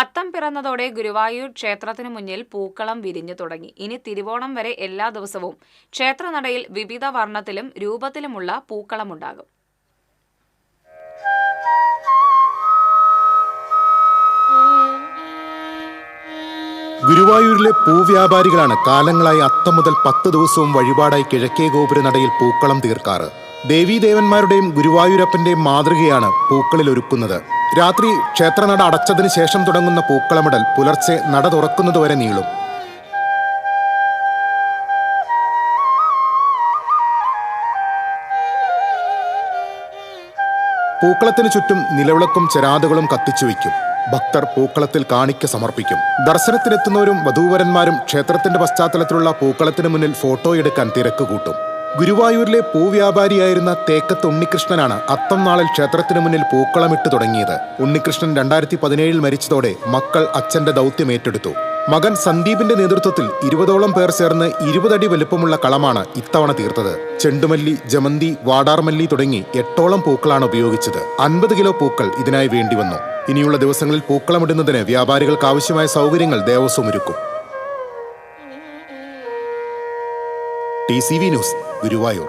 അത്തം പിറന്നതോടെ ഗുരുവായൂർ ക്ഷേത്രത്തിനു മുന്നിൽ പൂക്കളം വിരിഞ്ഞു തുടങ്ങി. ഇനി തിരുവോണം വരെ എല്ലാ ദിവസവും ക്ഷേത്രനടയിൽ വിവിധ വർണത്തിലും രൂപത്തിലുമുള്ള പൂക്കളമുണ്ടാകും. ഗുരുവായൂരിലെ പൂവ്യാപാരികളാണ് കാലങ്ങളായി അത്തം മുതൽ പത്ത് ദിവസവും വഴിപാടായി കിഴക്കേ ഗോപുരനടയിൽ പൂക്കളം തീർക്കാറ്. ദേവീദേവന്മാരുടെയും ഗുരുവായൂരപ്പന്റെയും മാതൃകയാണ് പൂക്കളിൽ ഒരുക്കുന്നത്. രാത്രി ക്ഷേത്രനട അടച്ചതിന് ശേഷം തുടങ്ങുന്ന പൂക്കളമിടൽ പുലർച്ചെ നട തുറക്കുന്നതുവരെ നീളും. പൂക്കളത്തിന് ചുറ്റും നിലവിളക്കും ചെരാതുകളും കത്തിച്ചു വയ്ക്കും. ഭക്തർ പൂക്കളത്തിൽ കാണിക്ക സമർപ്പിക്കും. ദർശനത്തിനെത്തുന്നവരും വധൂവരന്മാരും ക്ഷേത്രത്തിന്റെ പശ്ചാത്തലത്തിലുള്ള പൂക്കളത്തിന് മുന്നിൽ ഫോട്ടോ എടുക്കാൻ തിരക്ക് കൂട്ടും. ഗുരുവായൂരിലെ പൂവ്യാപാരിയായിരുന്ന തേക്കത്ത് ഉണ്ണികൃഷ്ണനാണ് അത്തം നാളിൽ ക്ഷേത്രത്തിന് മുന്നിൽ പൂക്കളമിട്ട് തുടങ്ങിയത്. ഉണ്ണികൃഷ്ണൻ രണ്ടായിരത്തി പതിനേഴിൽ മരിച്ചതോടെ മക്കൾ അച്ഛന്റെ ദൗത്യം ഏറ്റെടുത്തു. മകൻ സന്ദീപിന്റെ നേതൃത്വത്തിൽ ഇരുപതോളം പേർ ചേർന്ന് ഇരുപതടി വലുപ്പമുള്ള കളമാണ് ഇത്തവണ തീർത്തത്. ചെണ്ടുമല്ലി ജമന്തി വാടാർമല്ലി തുടങ്ങി എട്ടോളം പൂക്കളാണ് ഉപയോഗിച്ചത്. അൻപത് കിലോ പൂക്കൾ ഇതിനായി വേണ്ടിവന്നു. ഇനിയുള്ള ദിവസങ്ങളിൽ പൂക്കളമിടുന്നതിന് വ്യാപാരികൾക്ക് ആവശ്യമായ സൗകര്യങ്ങൾ ദേവസ്വം ഒരുക്കും. T C V news Guruvayur.